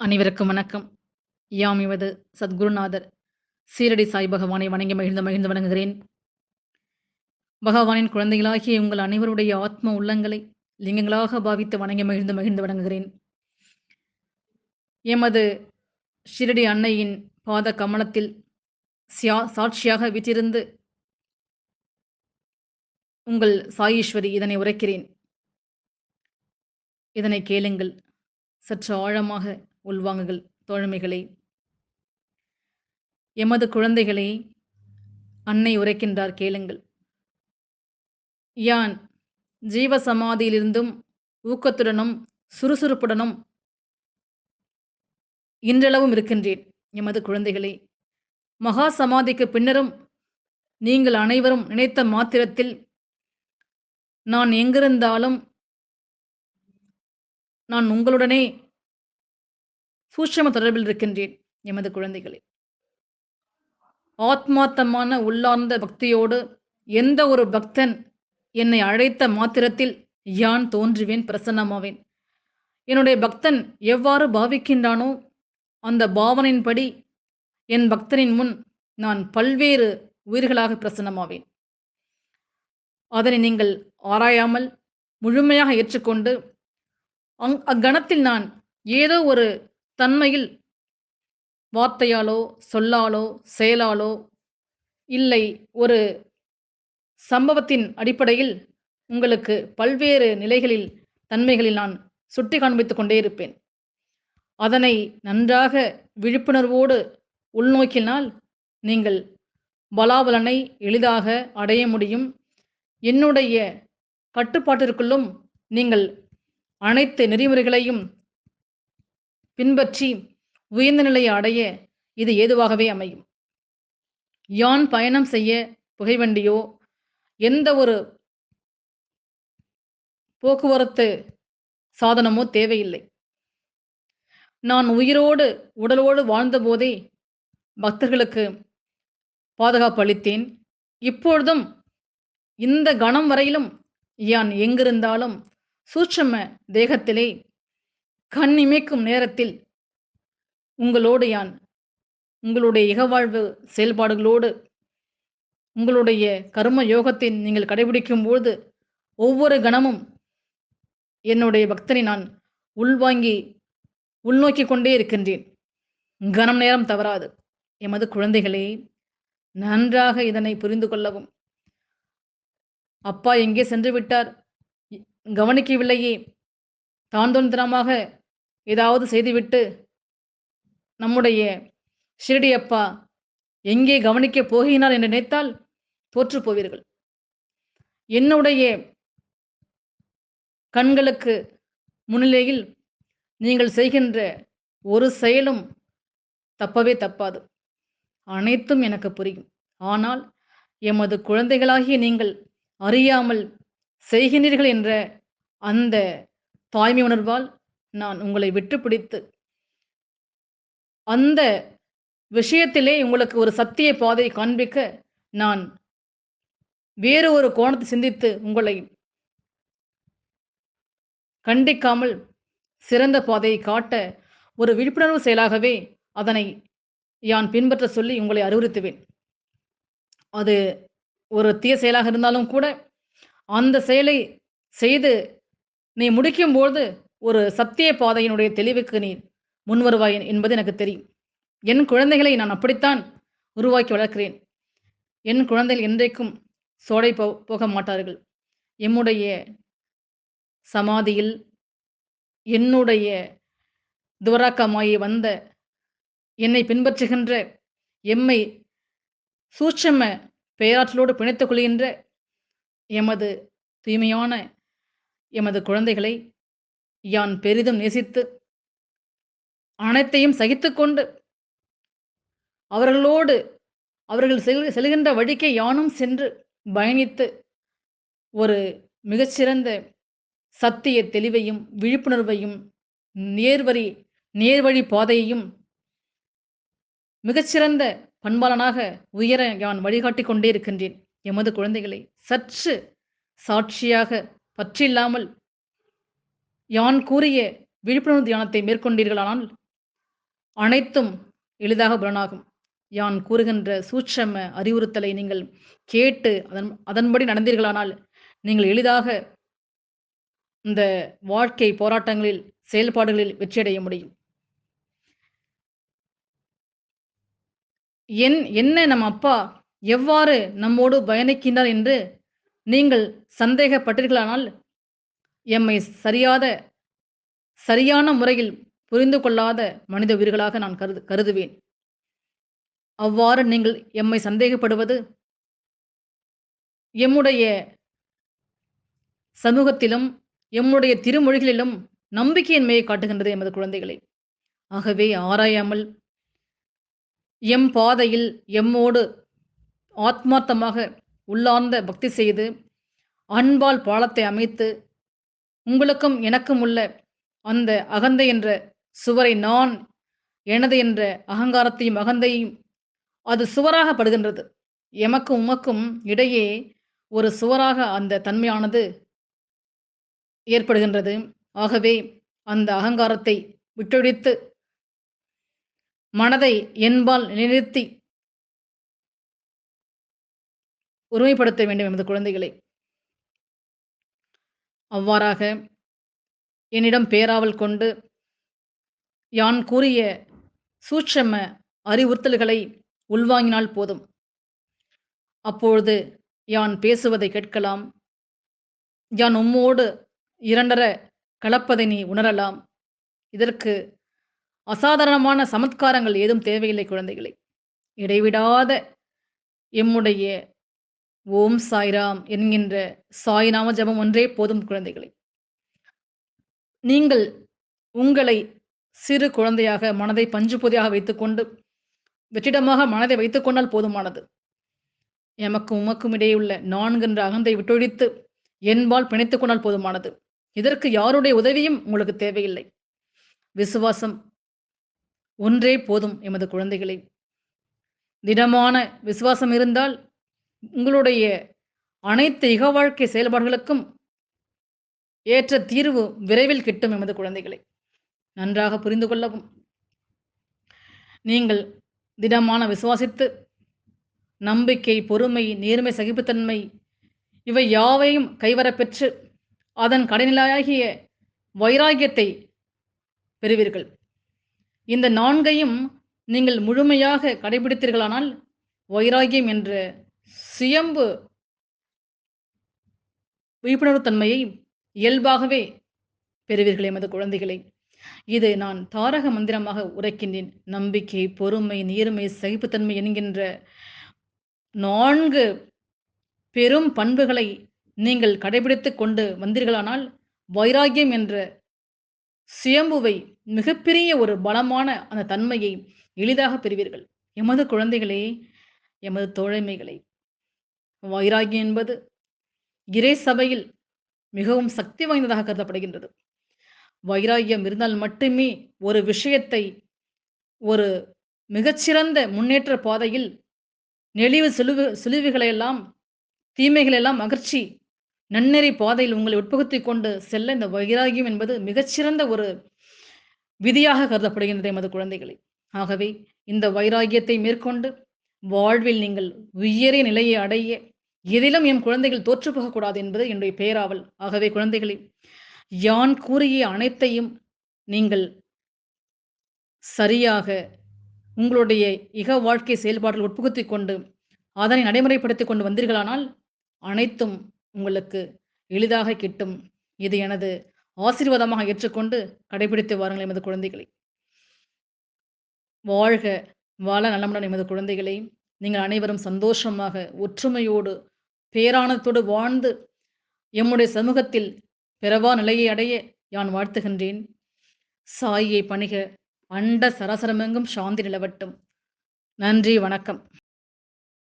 அனைவருக்கும் வணக்கம். யாம் இவது சத்குருநாதர் சீரடி சாய் பகவானை வணங்கி மகிழ்ந்து மகிழ்ந்து வணங்குகிறேன். பகவானின் குழந்தைகளாகிய உங்கள் அனைவருடைய ஆத்ம உள்ளங்களை லிங்கங்களாக பாவித்து வணங்கி மகிழ்ந்து மகிழ்ந்து வணங்குகிறேன். எமது ஷிரடி அன்னையின் பாத கமலத்தில் சியா சாட்சியாக வீற்றிருந்து உங்கள் சாயீஸ்வரி இதனை உரைக்கிறேன். இதனை கேளுங்கள். சற்று ஆழமாக உள்வாங்குகள் தோழமைகளை எமது குழந்தைகளை அன்னை உரைக்கின்றார் கேளுங்கள். யான் ஜீவ சமாதியிலிருந்தும் ஊக்கத்துடனும் சுறுசுறுப்புடனும் இன்றளவும் இருக்கின்றேன். எமது குழந்தைகளை மகா சமாதிக்கு பின்னரும் நீங்கள் அனைவரும் நினைத்த மாத்திரத்தில் நான் எங்கிருந்தாலும் நான் உங்களுடனே சூட்சும தொடர்பில் இருக்கின்றேன். எமது குழந்தைகளே. ஆத்மார்த்தமான உள்ளார்ந்த பக்தியோடு எந்த ஒரு பக்தன் என்னை அழைத்த மாத்திரத்தில் யான் தோன்றுவேன், பிரசன்னமாவேன். என்னுடைய பக்தன் எவ்வாறு பாவிக்கின்றானோ, அந்த பாவனையின்படி என் பக்தனின் முன் நான் பல்வேறு உயிர்களாக பிரசன்னமாவேன். அதனை நீங்கள் ஆராயாமல் முழுமையாக ஏற்றுக்கொண்டு, அங் அக்கணத்தில் நான் ஏதோ ஒரு தன்மையில் வார்த்தையாலோ, சொல்லாலோ, செயலாலோ, இல்லை ஒரு சம்பவத்தின் அடிப்படையில் உங்களுக்கு பல்வேறு நிலைகளில், தன்மைகளில் நான் சுட்டி காண்பித்துக் கொண்டே இருப்பேன். அதனை நன்றாக விழிப்புணர்வோடு உள்நோக்கினால், நீங்கள் பலாபலனை எளிதாக அடைய முடியும். என்னுடைய கட்டுப்பாட்டிற்குள்ளும் நீங்கள் அனைத்து நெறிமுறைகளையும் பின்பற்றி உயர்ந்த நிலையை அடைய இது ஏதுவாகவே அமையும். யான் பயணம் செய்ய புகைவண்டியோ, எந்த ஒரு போக்குவரத்து சாதனமோ தேவையில்லை. நான் உயிரோடு, உடலோடு வாழ்ந்தபோதே பக்தர்களுக்கு பாதுகாப்பு அளித்தேன். இப்பொழுதும் இந்த கணம் வரையிலும் யான் எங்கிருந்தாலும் சூட்சம தேகத்திலே கண் இமைக்கும் நேரத்தில் உங்களோடு யான் உங்களுடைய இகவாழ்வு செயல்பாடுகளோடு உங்களுடைய கர்ம யோகத்தை நீங்கள் கடைபிடிக்கும்போது ஒவ்வொரு கணமும் என்னுடைய பக்தனை நான் உள்வாங்கி உள்நோக்கி கொண்டே இருக்கின்றேன். கனம் நேரம் தவறாது. எமது குழந்தைகளே, நன்றாக இதனை புரிந்து கொள்ளவும். அப்பா எங்கே சென்று விட்டார்? கவனிக்கவில்லையே! தாந்தோன்றித்தனமாக ஏதாவது செய்துவிட்டு, நம்முடைய ஷிரடியப்பா எங்கே கவனிக்கப் போகிறார் என்று நினைத்தால் தோற்று போவீர்கள். என்னுடைய கண்களுக்கு முன்னிலையில் நீங்கள் செய்கின்ற ஒரு செயலும் தப்பவே தப்பாது. அனைத்தும் எனக்கு புரியும். ஆனால் எமது குழந்தைகளாகிய நீங்கள் அறியாமல் செய்கின்றீர்கள் என்ற அந்த தாய்மை உணர்வால் நான் உங்களை விட்டு பிடித்து அந்த விஷயத்திலே உங்களுக்கு ஒரு சத்திய பாதையை காண்பிக்க நான் வேறு ஒரு கோணத்தை சிந்தித்து உங்களை கண்டிக்காமல் சிறந்த பாதையை காட்ட ஒரு விழிப்புணர்வு செயலாகவே அதனை யான் பின்பற்ற சொல்லி உங்களை அறிவுறுத்துவேன். அது ஒரு தீய செயலாக இருந்தாலும் கூட, அந்த செயலை செய்து நீ முடிக்கும்போது ஒரு சத்திய பாதையினுடைய தெளிவுக்கு நீ முன்வருவாய் என்பது எனக்கு தெரியும். என் குழந்தைகளை நான் அப்படித்தான் உருவாக்கி வளர்க்கிறேன். என் குழந்தைகள் என்றைக்கும் சோடை போ போக மாட்டார்கள். எம்முடைய சமாதியில் என்னுடைய துவராக்கமாகி வந்த என்னை பின்பற்றுகின்ற, எம்மை சூட்சம பெயராற்றலோடு பிணைத்துக் கொள்கின்ற எமது தூய்மையான எமது குழந்தைகளை யான் பெரிதும் நேசித்து, அனைத்தையும் சகித்துக்கொண்டு, அவர்களோடு அவர்கள் செல் செல்கின்ற வழிக்கே யானும் சென்று பயணித்து, ஒரு மிகச்சிறந்த சத்திய தெளிவையும், விழிப்புணர்வையும், நேர்வழி நேர்வழி பாதையையும் மிகச்சிறந்த பண்பாளனாக உயர யான் வழிகாட்டி கொண்டே இருக்கின்றேன். எமது குழந்தைகளை சற்று சாட்சியாக பற்றில்லாமல் யான் கூறிய விழிப்புணர்வு தியானத்தை மேற்கொண்டீர்களானால் அனைத்தும் எளிதாக புலனாகும். யான் கூறுகின்ற சூட்சம அறிவுறுத்தலை நீங்கள் கேட்டு அதன் அதன்படி நடந்தீர்களானால், நீங்கள் எளிதாக இந்த வாழ்க்கை போராட்டங்களில், செயல்பாடுகளில் வெற்றியடைய முடியும். என் என்ன நம் அப்பா எவ்வாறு நம்மோடு பயணிக்கின்றார் என்று நீங்கள் சந்தேகப்பட்டீர்களானால், எம்மை சரியாத சரியான முறையில் புரிந்து கொள்ளாத மனித உயிர்களாக நான் கருது கருதுவேன். அவ்வாறு நீங்கள் எம்மை சந்தேகப்படுவது எம்முடைய சமூகத்திலும், எம்முடைய திருமொழிகளிலும் நம்பிக்கையின்மையை காட்டுகின்றது எமது குழந்தைகளை ஆகவே ஆராயாமல் எம் பாதையில் எம்மோடு ஆத்மார்த்தமாக உள்ளார்ந்த பக்தி செய்து, அன்பால் பாலத்தை அமைத்து, உங்களுக்கும் எனக்கும் உள்ள அந்த அகந்தை என்ற சுவரை நான், எனது என்ற அகங்காரத்தையும், அகந்தையும் அது சுவராக படுகின்றது. எமக்கும் உமக்கும் இடையே ஒரு சுவராக அந்த தன்மையானது ஏற்படுகின்றது. ஆகவே அந்த அகங்காரத்தை விட்டொழித்து மனதை என்பால் நிலைநிறுத்தி ஒருமைப்படுத்த வேண்டும் எமது குழந்தைகளை. அவ்வாறாக என்னிடம் பேராவல் கொண்டு, யான் கூறிய சூட்சம அறிவுறுத்தல்களை உள்வாங்கினால் போதும். அப்பொழுது யான் பேசுவதை கேட்கலாம். யான் உம்மோடு இரண்டர கலப்பதை நீ உணரலாம். இதற்கு அசாதாரணமான சமத்காரங்கள் ஏதும் தேவையில்லை குழந்தைகளை இடைவிடாத எம்முடைய ஓம் சாய்ராம் என்கின்ற சாய்நாம ஜெபம் ஒன்றே போதும் குழந்தைகளை நீங்கள் உங்களை சிறு குழந்தையாக மனதை பஞ்சு பொதியாக வைத்துக்கொண்டு, வெற்றிடமாக மனதை வைத்துக்கொண்டால் போதுமானது. எமக்கும் உமக்கும் இடையே உள்ள நான்கென்ற அகந்தை விட்டொழித்து, என்பால் பிணைத்துக் கொண்டால் போதுமானது. இதற்கு யாருடைய உதவியும் உங்களுக்கு தேவையில்லை. விசுவாசம் ஒன்றே போதும் எமது குழந்தைகளை திடமான விசுவாசம் இருந்தால், உங்களுடைய அனைத்து இக வாழ்க்கை செயல்பாடுகளுக்கும் ஏற்ற தீர்வு விரைவில் கிட்டும் எமது குழந்தைகளை நன்றாக புரிந்து கொள்ளவும். நீங்கள் திடமான விசுவாசித்து, நம்பிக்கை, பொறுமை, நேர்மை, சகிப்புத்தன்மை இவை யாவையும் கைவரப்பெற்று அதன் கடைநிலையாகிய வைராகியத்தை பெறுவீர்கள். இந்த நான்கையும் நீங்கள் முழுமையாக கடைபிடித்தீர்களானால், வைராகியம் என்ற சுயம்பு விழிப்புணர்வு தன்மையை இயல்பாகவே பெறுவீர்கள் எமது குழந்தைகளை இது நான் தாரக மந்திரமாக உரைக்கின்றேன். நம்பிக்கை, பொறுமை, நீர்மை சகிப்புத்தன்மை என்கின்ற நான்கு பெரும் பண்புகளை நீங்கள் கடைபிடித்து கொண்டு வந்தீர்களானால், வைராகியம் என்ற சுயம்புவை மிகப்பெரிய ஒரு பலமான அந்த தன்மையை எளிதாக பெறுவீர்கள். எமது குழந்தைகளே, எமது தோழமைகளை வைராகி என்பது இறை சபையில் மிகவும் சக்தி வாய்ந்ததாக கருதப்படுகின்றது. வைராகியம் இருந்தால் மட்டுமே ஒரு விஷயத்தை ஒரு மிகச்சிறந்த முன்னேற்ற பாதையில் நெளிவு சுழிவு சுழிவுகளையெல்லாம் தீமைகளெல்லாம் தீமைகளை அகற்றி, நன்னெறி பாதையில் உங்களை உட்புகுத்தி கொண்டு செல்ல இந்த வைராகியம் என்பது மிகச்சிறந்த ஒரு விதியாக கருதப்படுகின்றது எமது குழந்தைகளை ஆகவே இந்த வைராகியத்தை மேற்கொண்டு, வாழ்வில் நீங்கள் உயரிய நிலையை அடைய, எதிலும் என் குழந்தைகள் தோற்றுப்போகக்கூடாது என்பது என்னுடைய பேராவல். ஆகவே குழந்தைகளே, யான் கூறிய அனைத்தையும் நீங்கள் சரியாக உங்களுடைய இக வாழ்க்கை செயல்பாட்டில் உட்புகுத்தி கொண்டு, அதனை நடைமுறைப்படுத்திக் கொண்டு வந்தீர்களானால், அனைத்தும் உங்களுக்கு எளிதாக கிட்டும். இது எனது ஆசீர்வாதமாக ஏற்றுக்கொண்டு கடைபிடித்து வாருங்கள் எமது குழந்தைகளை வாழ்க! வாழ நலமுடன் எமது குழந்தைகளே. நீங்கள் அனைவரும் சந்தோஷமாக, ஒற்றுமையோடு, பேரானத்தோடு வாழ்ந்து, எம்முடைய சமூகத்தில் பிறவா நிலையை அடைய யான் வாழ்த்துகின்றேன். சாயியை பணிக. அண்ட சராசரமெங்கும் சாந்தி நிலவட்டும். நன்றி, வணக்கம்.